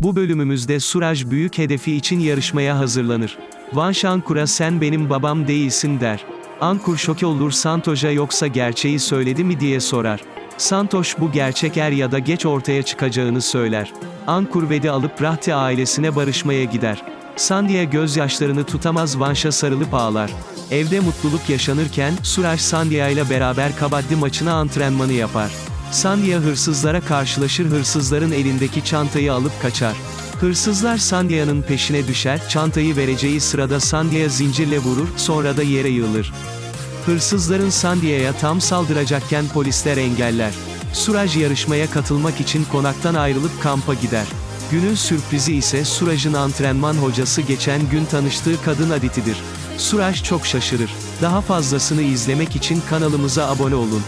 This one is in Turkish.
Bu bölümümüzde Suraj büyük hedefi için yarışmaya hazırlanır. Vanş Ankur'a sen benim babam değilsin der. Ankur şoke olur Santoş'a yoksa gerçeği söyledi mi diye sorar. Santoş bu gerçek er ya da geç ortaya çıkacağını söyler. Ankur Ved'i alıp Rahti ailesine barışmaya gider. Sandia gözyaşlarını tutamaz Vanş'a sarılıp ağlar. Evde mutluluk yaşanırken, Suraj Sandia ile beraber kabaddi maçına antrenmanı yapar. Sandia hırsızlara karşılaşır hırsızların elindeki çantayı alıp kaçar. Hırsızlar Sandia'nın peşine düşer, çantayı vereceği sırada Sandia zincirle vurur, sonra da yere yığılır. Hırsızların Sandia'ya tam saldıracakken polisler engeller. Suraj yarışmaya katılmak için konaktan ayrılıp kampa gider. Günün sürprizi ise Suraj'ın antrenman hocası geçen gün tanıştığı kadın Aditi'dir. Suraj çok şaşırır. Daha fazlasını izlemek için kanalımıza abone olun.